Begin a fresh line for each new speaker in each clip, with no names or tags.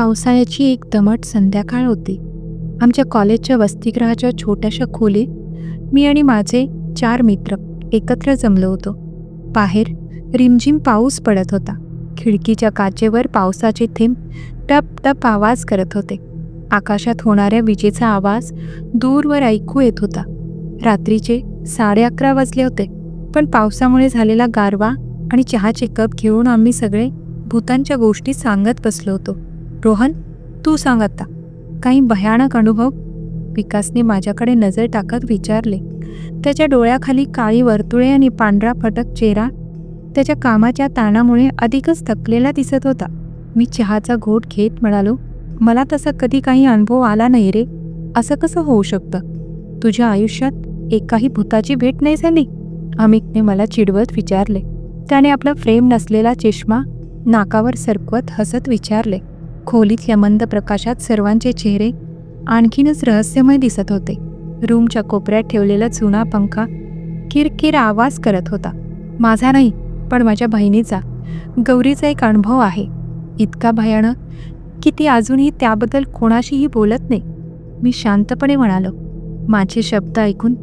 पावसाळ्याची एक दमट संध्याकाळ होती. आमच्या कॉलेजच्या वसतिगृहाच्या छोट्याशा खोलीत मी आणि माझे चार मित्र एकत्र जमलो होतो. बाहेर रिमझिम पाऊस पडत होता. खिडकीच्या काचेवर पावसाचे थेंब टप टप आवाज करत होते. आकाशात होणाऱ्या विजेचा आवाज दूरवर ऐकू येत होता. रात्रीचे साडे अकरा वाजले होते पण पावसामुळे झालेला गारवा आणि चहाचे कप घेऊन आम्ही सगळे भूतांच्या गोष्टी सांगत बसलो होतो. रोहन तू सांग आता. काही भयानक अनुभव? विकासने माझ्याकडे नजर टाकत विचारले. त्याच्या डोळ्याखाली काळी वर्तुळे आणि पांढरा फटक चेहरा. त्याच्या कामाच्या ताणामुळे अधिकच थकलेला दिसत होता. मी चहाचा घोट घेत म्हणालो मला तसा कधी काही अनुभव आला नाही रे. असं कसं होऊ शकतं? तुझ्या आयुष्यात एकाही भूताची भेट नाही झाली. अमितने मला चिडवत विचारले. त्याने आपला फ्रेम नसलेला चष्मा नाकावर सरकवत हसत विचारले. खोलीतल्या मंद प्रकाशात सर्वांचे चेहरे आणखीनच रहस्यमय दिसत होते. रूमच्या कोपऱ्यात ठेवलेला जुना पंखा किरकिर आवाज करत होता. माझा नाही पण माझ्या बहिणीचा. गौरीचा एक अनुभव आहे. इतका भयानक की ती अजूनही त्याबद्दल कोणाशीही बोलत नाही. मी शांतपणे म्हणालो. माझे शब्द ऐकून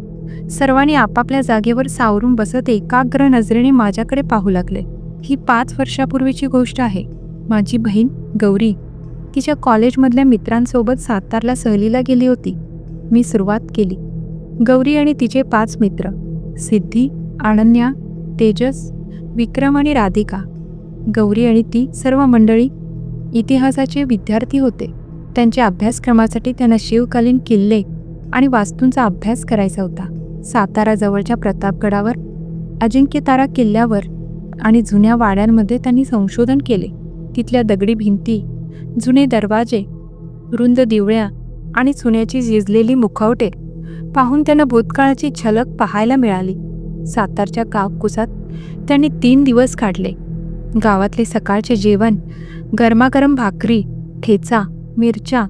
सर्वांनी आपापल्या जागेवर सावरून बसत एकाग्र नजरेने माझ्याकडे पाहू लागले. ही पाच वर्षापूर्वीची गोष्ट आहे. माझी बहीण गौरी तिच्या कॉलेजमधल्या मित्रांसोबत सातारला सहलीला गेली होती. मी सुरुवात केली. गौरी आणि तिचे पाच मित्र सिद्धी अनन्या तेजस विक्रम आणि राधिका. गौरी आणि ती सर्व मंडळी इतिहासाचे विद्यार्थी होते. त्यांच्या अभ्यासक्रमासाठी त्यांना शिवकालीन किल्ले आणि वास्तूंचा अभ्यास करायचा होता. साताराजवळच्या प्रतापगडावर अजिंक्यतारा किल्ल्यावर आणि जुन्या वाड्यांमध्ये त्यांनी संशोधन केले. तिथल्या दगडी भिंती जुने दरवाजे रुंद दिवळ्या आणि चुन्याची झिजलेली मुखवटे पाहून त्यांना भूतकाळाची झलक पाहायला मिळाली. सातारच्या कावकुसात त्यांनी तीन दिवस काढले. गावातले सकाळचे जेवण गरमागरम भाकरी ठेचा मिरच्या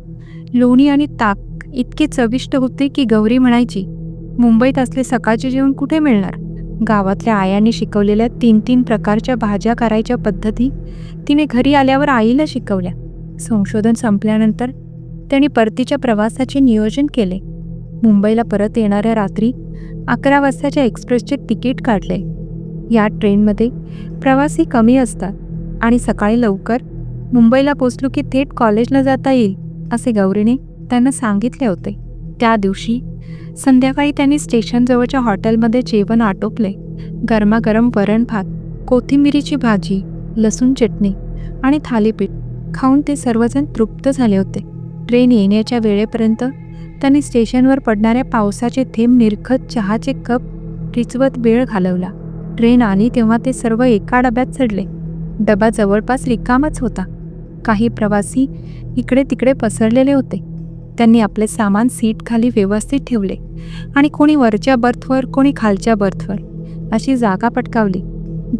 लोणी आणि ताक इतके चविष्ट होते की गौरी म्हणायची मुंबईत असले सकाळचे जेवण कुठे मिळणार? गावातल्या आयांनी शिकवलेल्या तीन तीन प्रकारच्या भाज्या करायच्या पद्धती तिने घरी आल्यावर आईला शिकवल्या. संशोधन संपल्यानंतर त्यांनी परतीच्या प्रवासाचे नियोजन केले. मुंबईला परत येणाऱ्या रात्री अकरा वाजताच्या एक्सप्रेसचे तिकीट काढले. या ट्रेनमध्ये प्रवासी कमी असतात आणि सकाळी लवकर मुंबईला पोचलो की थेट कॉलेजला जाता येईल असे गौरीने त्यांना सांगितले होते. त्या दिवशी संध्याकाळी त्यांनी स्टेशनजवळच्या हॉटेलमध्ये जेवण आटोपले. गरमागरम वरण भात कोथिंबिरीची भाजी लसूण चटणी आणि थालीपीठ खाऊन ते सर्वजण तृप्त झाले होते. ट्रेन येण्याच्या वेळेपर्यंत त्यांनी स्टेशनवर पडणाऱ्या पावसाचे थेंब निरखत चहाचे कप रिचवत वेळ घालवला. ट्रेन आली तेव्हा ते सर्व एका डब्यात चढले. डबा जवळपास रिकामाच होता. काही प्रवासी इकडे तिकडे पसरलेले होते. त्यांनी आपले सामान सीट खाली व्यवस्थित ठेवले आणि कोणी वरच्या बर्थवर कोणी खालच्या बर्थवर अशी जागा पटकावली.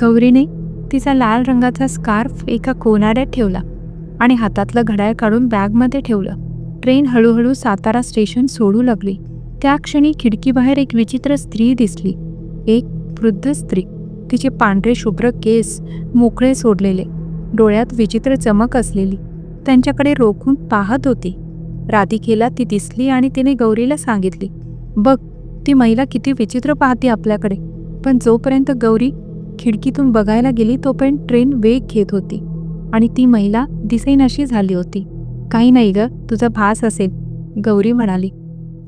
गौरीने तिचा लाल रंगाचा स्कार्फ एका कोनाड्यात ठेवला. आणि हातातलं घड्याळ काढून बॅगमध्ये ठेवलं. ट्रेन हळूहळू सातारा स्टेशन सोडू लागली. त्या क्षणी खिडकीबाहेर एक विचित्र स्त्री दिसली. एक वृद्ध स्त्री. तिचे पांढरे शुभ्र केस मोकळे सोडलेले. डोळ्यात विचित्र चमक असलेली. त्यांच्याकडे रोखून पाहत होती. राधिकेला ती दिसली आणि तिने गौरीला सांगितली बघ ती महिला किती विचित्र पाहते आपल्याकडे. पण जोपर्यंत गौरी खिडकीतून बघायला गेली तोपर्यंत ट्रेन वेग घेत होती. आणि ती महिला दिसेनाशी झाली होती. काही नाही ग तुझा भास असेल गौरी म्हणाली.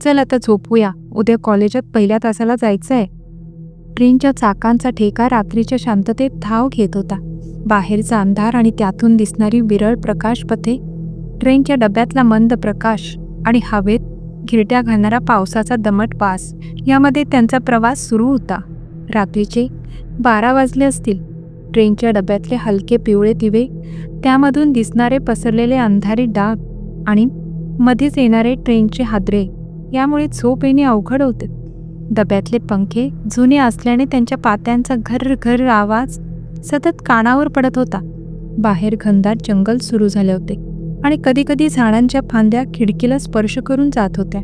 चल आता झोपूया उद्या कॉलेजात पहिल्या तासाला जायचं आहे ट्रेनच्या चाकांचा ठेका रात्रीच्या शांततेत धाव घेत होता. बाहेरचा अंधार आणि त्यातून दिसणारी विरळ प्रकाशपथे ट्रेनच्या डब्यातला मंद प्रकाश आणि हवेत घिरट्या घालणारा पावसाचा दमट वास यामध्ये त्यांचा प्रवास सुरू होता. रात्रीचे बारा वाजले असतील. ट्रेनच्या डब्यातले हलके पिवळे दिवे त्यामधून दिसणारे पसरलेले अंधारी डाग आणि मध्येच येणारे ट्रेनचे हादरे. यामुळे झोप येणे अवघड होते. डब्यातले पंखे जुने असल्याने त्यांच्या पात्यांचा घर घर आवाज सतत कानावर पडत होता. बाहेर घनदाट जंगल सुरू झाले होते आणि कधीकधी झाडांच्या फांद्या खिडकीला स्पर्श करून जात होत्या.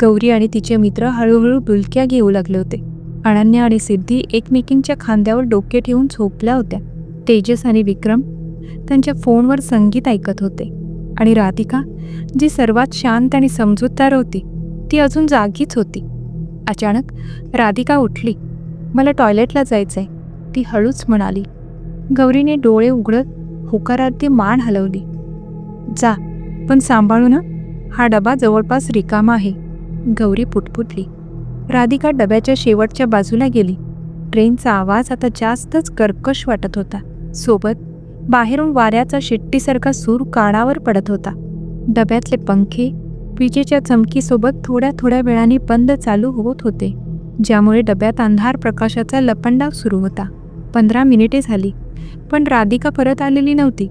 गौरी आणि तिचे मित्र हळूहळू डुलक्या घेऊ लागले होते. अनन्या आणि सिद्धी एकमेकींच्या खांद्यावर डोके ठेवून झोपल्या होत्या. तेजस आणि विक्रम त्यांच्या फोनवर संगीत ऐकत होते. आणि राधिका जी सर्वात शांत आणि समजूतदार होती ती अजून जागीच होती. अचानक राधिका उठली. मला टॉयलेटला जायचंय ती हळूच म्हणाली. गौरीने डोळे उघडत होकारार्थी मान हलवली. जा पण सांभाळू ना. हा डबा जवळपास रिकामा आहे. गौरी पुटपुटली. राधिका डब्याच्या शेवटच्या बाजूला गेली. ट्रेनचा आवाज आता जास्तच कर्कश वाटत होता. सोबत बाहेरून वाऱ्याचा शिट्टीसारखा सूर कानावर पडत होता. डब्यातले पंखे विजेच्या चमकीसोबत थोड्या थोड्या वेळाने बंद चालू होत होते ज्यामुळे डब्यात अंधार प्रकाशाचा लपंडाव सुरू होता. पंधरा मिनिटे झाली पण राधिका परत आलेली नव्हती.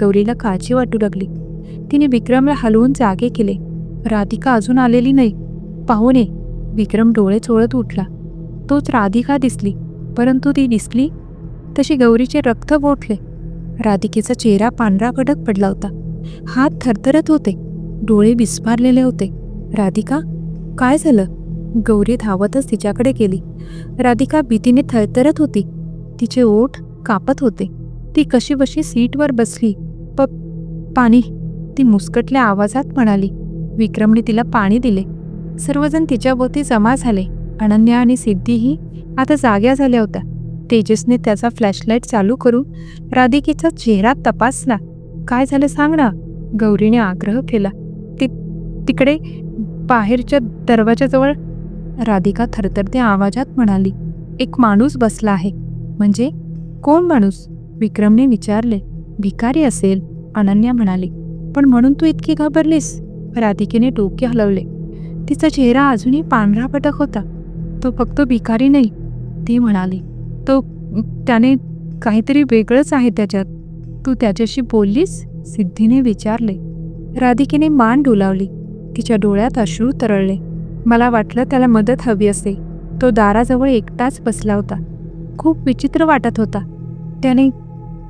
गौरीला काळजी वाटू लागली. तिने विक्रमला हलवून जागे केले. राधिका अजून आलेली नाही. पाहुणे विक्रम डोळे चोळत उठला. तोच राधिका दिसली. परंतु ती दिसली? तशी गौरीचे रक्त बोटले राधिकेचा चेहरा पांढरा कडक पडला होता. हात थरथरत होते. डोळे विस्मारलेले होते. राधिका काय झालं? गौरी धावतच तिच्याकडे गेली. राधिका भीतीने थरथरत होती. तिचे ओठ कापत होते. ती कशी बशी सीटवर बसली. प पाणी. ती मुस्कटल्या आवाजात म्हणाली. विक्रमने तिला पाणी दिले. सर्वजण तिच्याभोवती जमा झाले. अनन्या आणि सिद्धीही आता जाग्या झाल्या होत्या. तेजसने त्याचा फ्लॅशलाईट चालू करून राधिकेचा चेहरा तपासला. काय झालं सांग ना. गौरीने आग्रह केला. ती तिकडे बाहेरच्या दरवाजाजवळ राधिका थरथरत्या आवाजात म्हणाली एक माणूस बसला आहे. म्हणजे? कोण माणूस? विक्रमने विचारले. भिकारी असेल अनन्या म्हणाली. पण म्हणून तू इतकी घाबरलीस? राधिकेने डोके हलवले. तिचा चेहरा अजूनही पांढरा पटक होता. तो फक्त भिकारी नाही ती म्हणाली. तो त्याने काहीतरी वेगळंच आहे त्याच्यात. तू त्याच्याशी बोललीस? सिद्धीने विचारले. राधिकेने मान डोलावली. तिच्या डोळ्यात अश्रू तरळले. मला वाटलं त्याला मदत हवी असे. तो दाराजवळ एकटाच बसला होता. खूप विचित्र वाटत होता. त्याने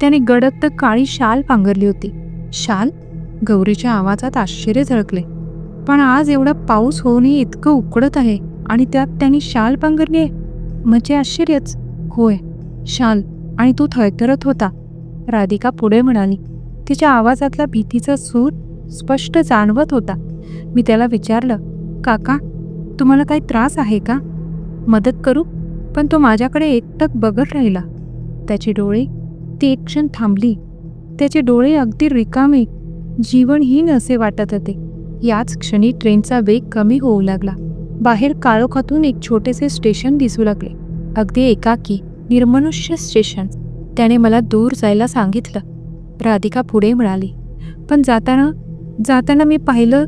त्याने गडद काळी शाल पांघरली होती. शाल? गौरीच्या आवाजात आश्चर्य झळकले. पण आज एवढा पाऊस होऊनही इतकं उकडत आहे आणि त्यात त्यांनी शाल पांघरली आहे. म्हणजे आश्चर्यच. होय शाल आणि तू थरथरत होता. राधिका पुढे म्हणाली तिच्या आवाजातला भीतीचा सूर स्पष्ट जाणवत होता. मी त्याला विचारलं काका तुम्हाला काही त्रास आहे का? मदत करू पण तो माझ्याकडे एकटक बघत राहिला. त्याचे डोळे ती एक क्षण थांबली. त्याचे डोळे अगदी रिकामे जीवनहीन असे वाटत होते. याच क्षणी ट्रेनचा वेग कमी होऊ लागला. बाहेर काळोखातून एक छोटेसे स्टेशन दिसू लागले. अगदी एकाकी निर्मनुष्य स्टेशन. त्याने मला दूर जायला सांगितलं. राधिका पुढे म्हणाली पण जाताना जाताना मी पाहिलं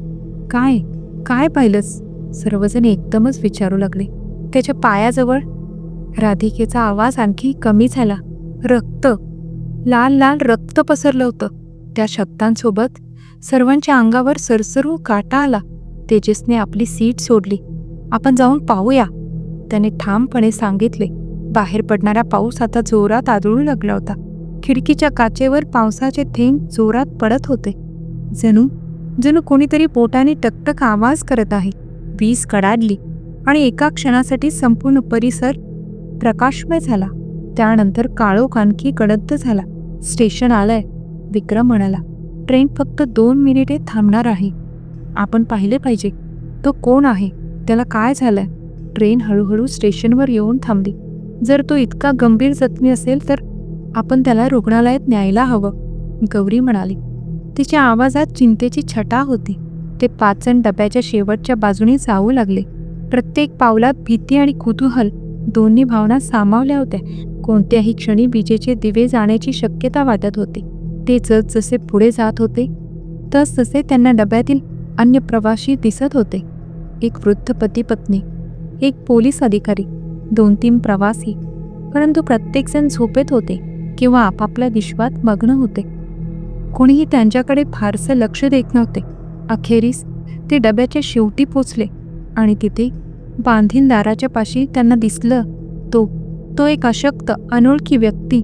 काय? काय पाहिलंस? सर्वजण एकदमच विचारू लागले. त्याच्या पायाजवळ राधिकेचा आवाज आणखी कमी झाला. रक्त लाल लाल रक्त पसरलं होतं. त्या शब्दांसोबत सर्वांच्या अंगावर सरसरू काटा आला. तेजसने आपली सीट सोडली. आपण जाऊन पाहूया. त्याने ठामपणे सांगितले बाहेर पडणारा पाऊस आता जोरात आदळू लागला होता. खिडकीच्या काचेवर पावसाचे थेंब जोरात पडत होते. जणू जणू कोणीतरी पोटाने टकटक आवाज करत आहे. वीज कडाडली आणि एका क्षणासाठी संपूर्ण परिसर प्रकाशमय झाला. त्यानंतर काळोख आणखी गडद्द झाला. स्टेशन आलंय विक्रम म्हणाला. ट्रेन फक्त दोन मिनिटे थांबणार आहे. आपण पाहिले पाहिजे. तो कोण आहे? त्याला काय झालंय? ट्रेन हळूहळू स्टेशनवर येऊन थांबली. जर तो इतका गंभीर जखमी असेल तर आपण त्याला रुग्णालयात न्यायला हवं गौरी म्हणाली. तिच्या आवाजात चिंतेची छटा होती. ते पाच डब्याच्या शेवटच्या बाजूने जाऊ लागले. प्रत्येक पावलात भीती आणि कुतूहल दोन्ही भावना सामावल्या होत्या. कोणत्याही क्षणी विजेचे दिवे जाण्याची शक्यता वाटत होती. ते जसे पुढे जात होते तस तसे त्यांना डब्यातील अन्य प्रवासी दिसत होते. एक वृद्ध पती पत्नी एक पोलीस अधिकारी दोन तीन प्रवासी परंतु प्रत्येकजण झोपेत होते किंवा आपापल्या विश्वात मग्न होते. कोणीही त्यांच्याकडे फारसं लक्ष देत नव्हते. अखेरीस ते डब्याच्या शेवटी पोचले आणि तिथे बांधीन दाराच्या पाशी त्यांना दिसलं तो तो एक अशक्त अनोळखी व्यक्ती.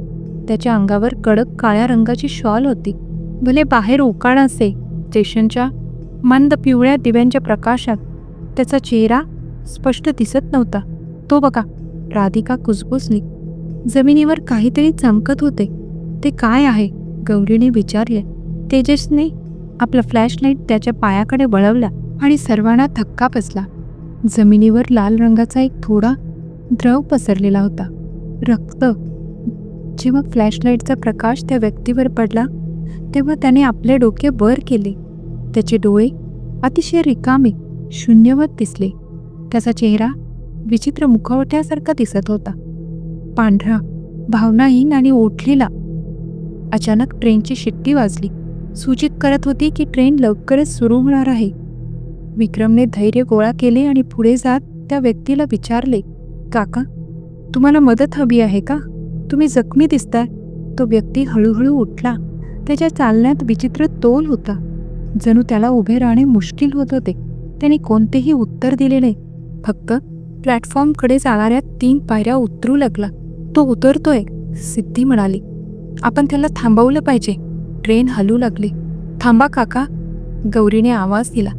त्याच्या अंगावर कडक काळ्या रंगाची शॉल होती. भले बाहेर उकाळ असे स्टेशनच्या मंद पिवळ्या दिव्यांच्या प्रकाशात त्याचा चेहरा स्पष्ट दिसत नव्हता. तो बघा राधिका कुजबुजली. जमिनीवर काहीतरी चमकत होते. ते काय आहे? गौरीने विचारले. तेजसने आपला फ्लॅशलाईट त्याच्या पायाकडे वळवला आणि सर्वांना धक्का बसला. जमिनीवर लाल रंगाचा एक थोडा द्रव पसरलेला होता. रक्त. जेव्हा फ्लॅशलाईटचा प्रकाश त्या व्यक्तीवर पडला तेव्हा त्याने आपले डोके वर केले. त्याचे डोळे अतिशय रिकामे शून्यवत दिसले. त्याचा चेहरा विचित्र मुखवट्यासारखा दिसत होता. पांढरा भावनाहीन आणि ओठलेला. अचानक ट्रेनची शिट्टी वाजली. सूचित करत होती की ट्रेन लवकरच सुरू होणार आहे. विक्रमने धैर्य गोळा केले आणि पुढे जात त्या व्यक्तीला विचारले काका तुम्हाला मदत हवी आहे का? तुम्ही जखमी दिसताय. तो व्यक्ती हळूहळू उठला. त्याच्या चालण्यात विचित्र तोल होता. जणू त्याला उभे राहणे मुश्किल होत होते. त्याने कोणतेही उत्तर दिले नाही. फक्त प्लॅटफॉर्मकडे जाणाऱ्या तीन पायऱ्या उतरू लागला. तो उतरतोय सिद्धी म्हणाली. आपण त्याला थांबवलं पाहिजे. ट्रेन हलू लागली. थांबा काका गौरीने आवाज दिला.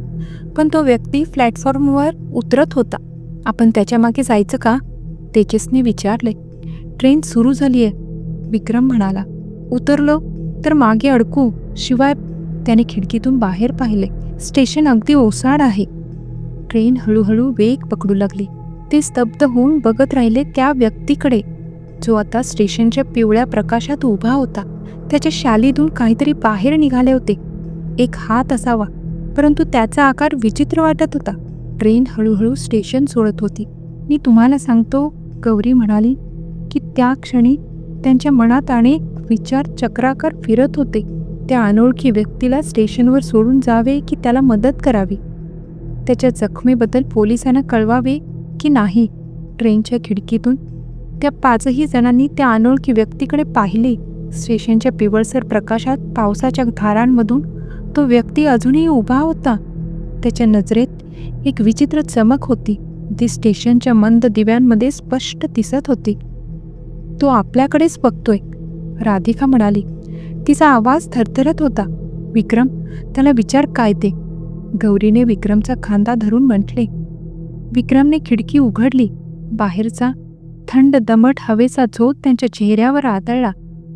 पण तो व्यक्ती प्लॅटफॉर्मवर उतरत होता. आपण त्याच्यामागे जायचं का? तेजसने विचारले. ट्रेन सुरू झाली आहे विक्रम म्हणाला. उतरलो तर मागे अडकू. शिवाय त्याने खिडकीतून बाहेर पाहिले. स्टेशन अगदी ओसाड आहे. ट्रेन हळूहळू वेग पकडू लागली. ते स्तब्ध होऊन बघत राहिले त्या व्यक्तीकडे. जो आता स्टेशनच्या पिवळ्या प्रकाशात उभा होता. त्याच्या शालीतून काहीतरी बाहेर निघाले होते. एक हात असावा परंतु त्याचा आकार विचित्र वाटत होता. ट्रेन हळूहळू स्टेशन सोडत होती. मी तुम्हाला सांगतो गौरी म्हणाली की त्या क्षणी त्यांच्या मनात अनेक विचार चक्राकार फिरत होते. त्या अनोळखी व्यक्तीला स्टेशनवर सोडून जावे की त्याला मदत करावी? त्याच्या जखमेबद्दल पोलिसांना कळवावे की नाही? ट्रेनच्या खिडकीतून त्या पाचही जणांनी त्या अनोळखी व्यक्तीकडे पाहिले. स्टेशनच्या पिवळसर प्रकाशात पावसाच्या धारांमधून तो व्यक्ती अजूनही उभा होता. त्याच्या नजरेत एक विचित्र चमक होती. ती स्टेशनच्या मंद दिव्यांमध्ये स्पष्ट दिसत होती. तो आपल्याकडेच बघतोय राधिका म्हणाली. तिचा आवाज थरथरत होता. विक्रम त्याला विचार काय ते? गौरीने विक्रमचा खांदा धरून म्हटले विक्रमने खिडकी उघडली. बाहेरचा थंड दमट हवेचा झोत त्यांच्या चेहऱ्यावर आदळला.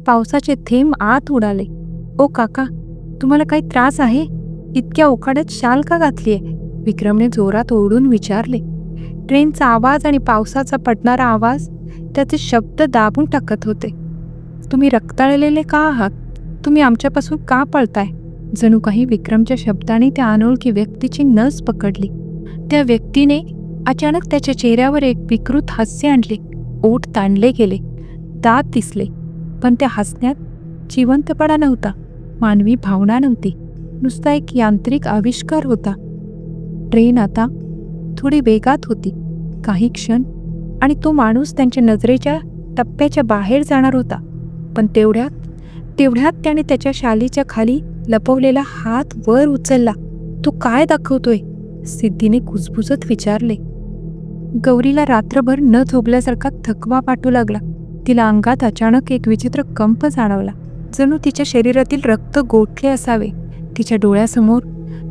पावसाचे थेंब आत उडाले. ओ काका तुम्हाला काही त्रास आहे? इतक्या उकाड्यात शाल का घातलीये? विक्रमने जोरात ओरडून विचारले. ट्रेनचा आवाज आणि पावसाचा पडणारा आवाज त्याचे शब्द दाबून टाकत होते. तुम्ही रक्ताळलेले का आहात? तुम्ही आमच्यापासून का पळताय? जणू काही विक्रमच्या शब्दाने त्या अनोळखी व्यक्तीची नस पकडली. त्या व्यक्तीने अचानक त्याच्या चेहऱ्यावर एक विकृत हास्य आणले. ओठ ताणले गेले. दात दिसले. पण त्या हसण्यात जिवंतपणा नव्हता. मानवी भावना नव्हती. नुसता एक यांत्रिक आविष्कार होता. ट्रेन आता थोडी वेगात होती. काही क्षण आणि तो माणूस त्यांच्या नजरेच्या टप्प्याच्या बाहेर जाणार होता. पण तेवढ्यात तेवढ्यात त्याने त्याच्या शालीच्या खाली लपवलेला हात वर उचलला. तो काय दाखवतोय? सिद्धीने कुजबुजत विचारले. गौरीला रात्रभर न झोपल्यासारखा थकवा वाटू लागला. तिला अंगात अचानक एक विचित्र कंप जाणवला. जणू तिच्या शरीरातील रक्त गोठले असावे. तिच्या डोळ्यासमोर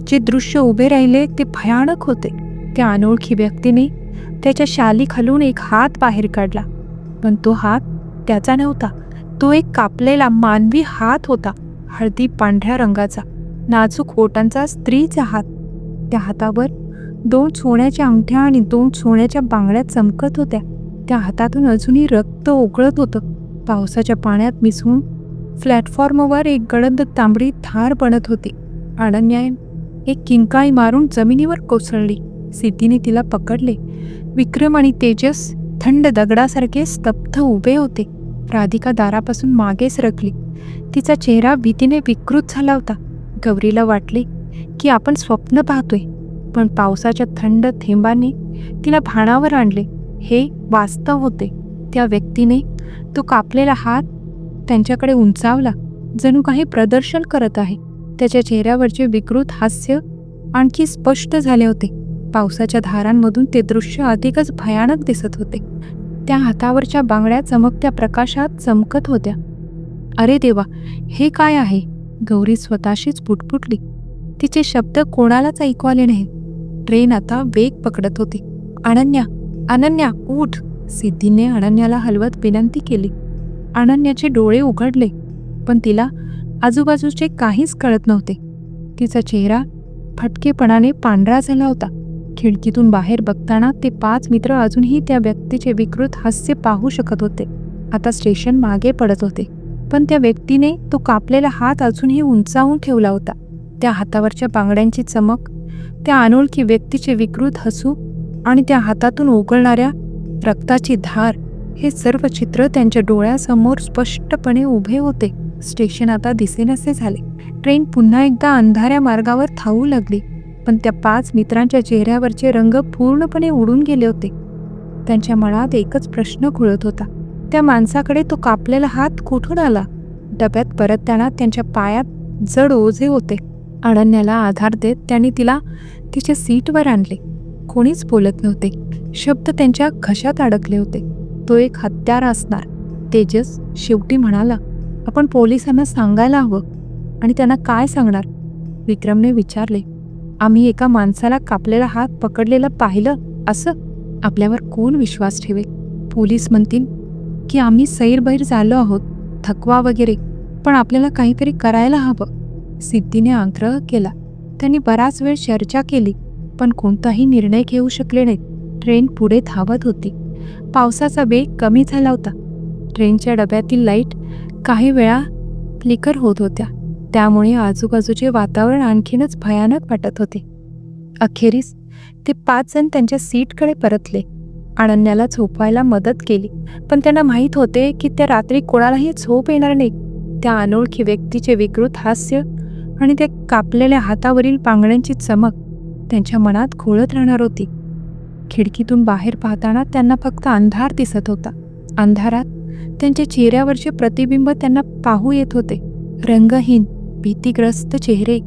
जे दृश्य उभे राहिले ते भयानक होते. त्या अनोळखी व्यक्तीने त्याच्या शाली खालून एक हात बाहेर काढला. पण तो हात त्याचा नव्हता. तो एक कापलेला मानवी हात होता हळदी पांढऱ्या रंगाचा नाजूक ओटांचा स्त्रीचा हात. त्या हातावर दोन सोन्याच्या अंगठ्या आणि दोन सोन्याच्या बांगड्या चमकत होत्या. त्या हातातून अजूनही रक्त ओघळत होतं. पावसाच्या पाण्यात मिसळून प्लॅटफॉर्मवर एक गडद तांबडी थार बनत होती. अनन्याय एक किंकाळी मारून जमिनीवर कोसळली. सिद्धीने तिला पकडले. विक्रम आणि तेजस थंड दगडासारखे स्तब्ध उभे होते. राधिका दारापासून मागे सरकली तिचा चेहरा भीतीने विकृत झाला होता. गौरीला वाटले की आपण स्वप्न पाहतोय पण पावसाच्या थंड थेंबाने तिला भाणावर आणले. हे वास्तव होते. त्या व्यक्तीने तो कापलेला हात त्यांच्याकडे उंचावला. जणू काही प्रदर्शन करत आहे. त्याच्या चेहऱ्यावरचे विकृत हास्य आणखी स्पष्ट झाले होते. पावसाच्या धारांमधून ते दृश्य अधिकच भयानक दिसत होते. त्या हातावरच्या बांगड्या चमकत्या प्रकाशात चमकत होत्या. अरे देवा हे काय आहे? गौरी स्वतःशीच पुटपुटली. तिचे शब्द कोणालाच ऐकू आले नाहीत. ट्रेन आता वेग पकडत होती. अनन्या अनन्या उठ. सिद्धीने अनन्याला हलवत विनंती केली. अनन्याचे डोळे उघडले पण तिला आजूबाजूचे काहीच कळत नव्हते. तिचा चेहरा फटकेपणाने पांढरा झाला होता. खिडकीतून बाहेर बघताना ते पाच मित्र अजूनही त्या व्यक्तीचे विकृत हास्य पाहू शकत होते. आता स्टेशन मागे पडत होते. पण त्या व्यक्तीने तो कापलेला हात अजूनही उंचावून ठेवला होता. त्या हातावरच्या बांगड्यांची चमक त्या अनोळखी व्यक्तीचे विकृत हसू आणि त्या हातातून उकळणाऱ्या रक्ताची धार हे सर्व चित्र त्यांच्या डोळ्यासमोर स्पष्टपणे उभे होते. स्टेशन आता दिसेनसे झाले. ट्रेन पुन्हा एकदा अंधाऱ्या मार्गावर थावू लागली. पण त्या पाच मित्रांच्या चेहऱ्यावरचे रंग पूर्णपणे उडून गेले होते. त्यांच्या मनात एकच प्रश्न खुळत होता. त्या माणसाकडे तो कापलेला हात कुठून आला? डब्यात परतताना त्यांच्या पायात जड ओझे होते. अडण्याला आधार देत त्यांनी तिला तिच्या सीटवर आणले. कोणीच बोलत नव्हते. शब्द त्यांच्या घशात अडकले होते. तो एक हत्यार असणार. तेजस शेवटी म्हणाला आपण पोलिसांना सांगायला हवं. आणि त्यांना काय सांगणार? विक्रमने विचारले. आम्ही एका माणसाला कापलेला हात पकडलेला पाहिलं असं आपल्यावर कोण विश्वास ठेवे पोलीस म्हणतील की आम्ही सैरबैर झालो आहोत थकवा वगैरे पण आपल्याला काहीतरी करायला हवं. सिद्धीने आग्रह केला. त्यांनी बराच वेळ चर्चा केली पण कोणताही निर्णय घेऊ शकले नाही ट्रेन पुढे धावत होती. पावसाचा वेग कमी झाला होता. ट्रेनच्या डब्यातील लाइट काही वेळा फ्लिकर होत होत्या. त्यामुळे आजूबाजूचे वातावरण आणखीनच भयानक वाटत होते. अखेरीस ते पाच जण त्यांच्या सीटकडे परतले. अनन्याला झोपायला मदत केली पण त्यांना माहीत होते की त्या रात्री कोणालाही झोप येणार नाही. त्या अनोळखी व्यक्तीचे विकृत हास्य आणि त्या कापलेल्या हातावरील पांगड्यांची चमक त्यांच्या मनात खोळत राहणार होती. खिडकीतून बाहेर पाहताना त्यांना फक्त अंधार दिसत होता. अंधारात त्यांच्या चेहऱ्यावरचे प्रतिबिंब त्यांना पाहू येत होते. रंगहीन भीतीग्रस्त चेहरे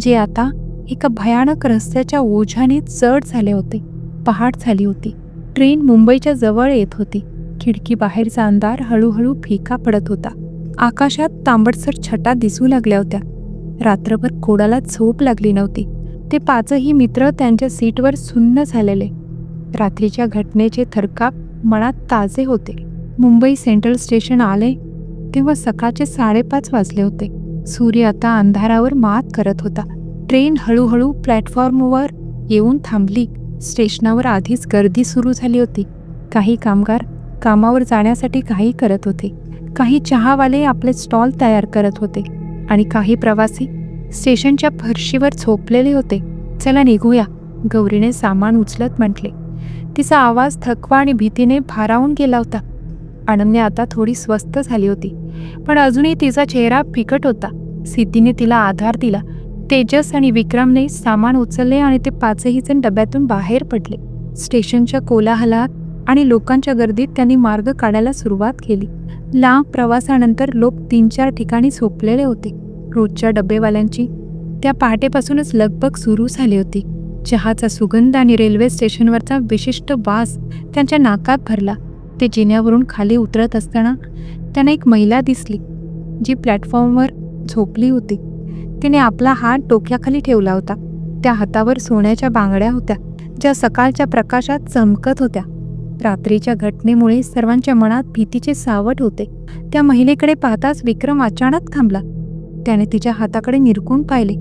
जे आता एका भयानक रस्त्याच्या ओझ्याने चढ झाले होते पहाट झाली होती. ट्रेन मुंबईच्या जवळ येत होती. खिडकी बाहेरचा अंधार हळूहळू फिका पडत होता. आकाशात तांबडसर छटा दिसू लागल्या होत्या. रात्रभर कोडाला झोप लागली नव्हती. ते पाचही मित्र त्यांच्या सीटवर सुन्न झालेले. रात्रीच्या घटनेचे थरकाप मनात ताजे होते. मुंबई सेंट्रल स्टेशन आले तेव्हा सकाळचे साडेपाच वाजले होते. सूर्य आता अंधारावर मात करत होता. ट्रेन हळूहळू प्लॅटफॉर्मवर येऊन थांबली. स्टेशनावर आधीच गर्दी सुरू झाली होती. काही कामगार कामावर जाण्यासाठी काही करत होते. काही चहावाले आपले स्टॉल तयार करत होते आणि काही प्रवासी स्टेशनच्या फरशीवर झोपलेले होते. चला निघूया गौरीने सामान उचलत म्हटले. तिचा आवाज थकवा आणि भीतीने भारावून गेला होता. अनन्या आता थोडी स्वस्त झाली होती. पण अजूनही तिचा चेहरा फिकट होता. सिद्धीने तिला आधार दिला. तेजस आणि विक्रमने सामान उचलले आणि ते पाचही जण डब्यातून बाहेर पडले. स्टेशनच्या कोलाहलात आणि लोकांच्या गर्दीत त्यांनी मार्ग काढायला सुरुवात केली. लांब प्रवासानंतर लोक तीन चार ठिकाणी झोपलेले होते. रोजच्या डबेवाल्यांची त्या पहाटेपासूनच लगबग सुरू झाली होती. चहाचा सुगंध आणि रेल्वे स्टेशनवरचा विशिष्ट वास त्यांच्या नाकात भरला. ते जिन्यावरून खाली उतरत असताना त्यांना एक महिला दिसली जी प्लॅटफॉर्मवर झोपली होती. तिने आपला हात डोक्याखाली ठेवला होता. त्या हातावर सोन्याच्या बांगड्या होत्या ज्या सकाळच्या प्रकाशात चमकत होत्या. रात्रीच्या घटनेमुळे सर्वांच्या मनात भीतीचे सावट होते. त्या महिलेकडे पाहताच विक्रम अचानक थांबला. त्याने तिच्या हाताकडे निरकून पाहिले.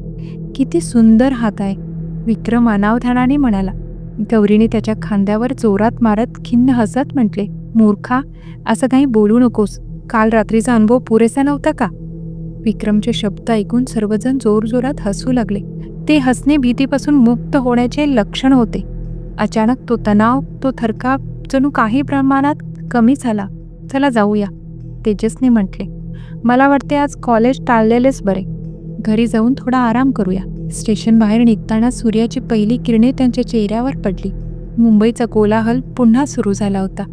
किती सुंदर हात आहे विक्रम अनावधानाने म्हणाला. गौरीने त्याच्या खांद्यावर जोरात मारत खिन्न हसत म्हटले मूर्खा असं काही बोलू नकोस. काल रात्रीचा अनुभव पुरेसा नव्हता का? विक्रमचे शब्द ऐकून सर्वजण जोरजोरात हसू लागले. ते हसणे भीतीपासून मुक्त होण्याचे लक्षण होते. अचानक तो तणाव तो थरकाप जणू काही प्रमाणात कमी झाला. चला जाऊया तेजसने म्हटले. मला वाटते आज कॉलेज टाळलेलेच बरे. घरी जाऊन थोडा आराम करूया. स्टेशन बाहेर निघताना सूर्याची पहिली किरणे त्यांच्या चेहऱ्यावर पडली. मुंबईचा कोलाहल पुन्हा सुरू झाला होता.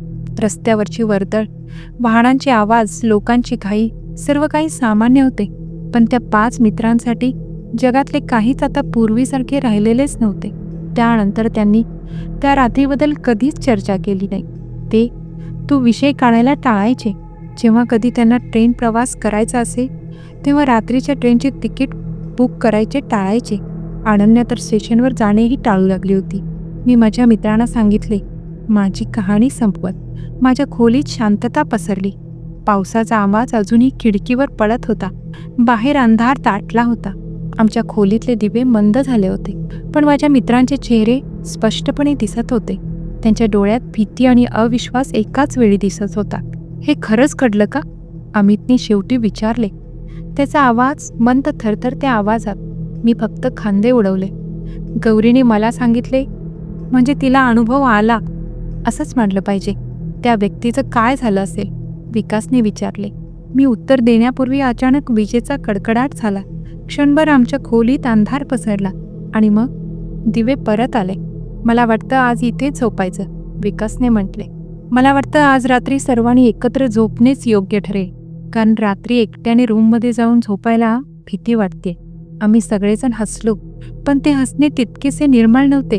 रस्त्यावरची वर्दळ वाहनांचे आवाज लोकांची घाई सर्व काही सामान्य होते. पण त्या पाच मित्रांसाठी जगातले काहीच आता पूर्वीसारखे राहिलेलेच नव्हते. त्यानंतर त्यांनी त्या रात्रीबद्दल कधीच चर्चा केली नाही. ते तो विषय काढायला टाळायचे. जेव्हा कधी त्यांना ट्रेन प्रवास करायचा असे तेव्हा रात्रीच्या ट्रेनचे तिकीट बुक करायचे टाळायचे. अनन्या तर स्टेशनवर जाणेही टाळू लागली होती. मी माझ्या मित्रांना सांगितले माझी कहाणी संपवत. माझ्या खोलीत शांतता पसरली. पावसाचा आवाज अजूनही खिडकीवर पडत होता. बाहेर अंधार ताटला होता. आमच्या खोलीतले दिवे मंद झाले होते. पण माझ्या मित्रांचे चेहरे स्पष्टपणे दिसत होते. त्यांच्या डोळ्यात भीती आणि अविश्वास एकाच वेळी दिसत होता. हे खरंच घडलं का? अमितने शेवटी विचारले. त्याचा आवाज मंद थरथरत्या आवाजात. मी फक्त खांदे उडवले. गौरीने मला सांगितले म्हणजे तिला अनुभव आला असंच मांडलं पाहिजे. त्या व्यक्तीचं काय झालं असेल? विकासने विचारले. मी उत्तर देण्यापूर्वी अचानक विजेचा कडकडाट झाला. क्षणभर आमच्या खोलीत अंधार पसरला. आणि मग? दिवे परत आले. मला वाटतं आज इथेच झोपायचं. विकासने म्हटले. मला वाटतं आज रात्री सर्वांनी एकत्र झोपणेच योग्य ठरेल. कारण रात्री एकट्याने रूममध्ये जाऊन झोपायला भीती वाटते. आम्ही सगळेजण हसलो. पण ते हसणे तितकेसे निर्मळ नव्हते.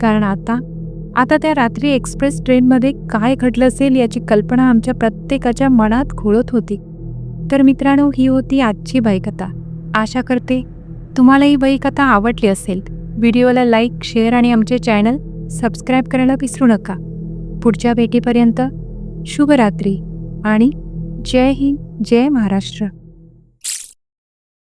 कारण आता आता त्या रात्री एक्सप्रेस ट्रेनमध्ये काय घडलं असेल याची कल्पना आमच्या प्रत्येकाच्या मनात घोळत होती. तर मित्रांनो ही होती आजची बाईकथा आशा करते तुम्हाला ही बाईकथा आवडली असेल. व्हिडिओला लाईक शेअर आणि आमचे चॅनल सबस्क्राईब करायला विसरू नका. पुढच्या भेटीपर्यंत शुभरात्री आणि जय हिंद जय महाराष्ट्र.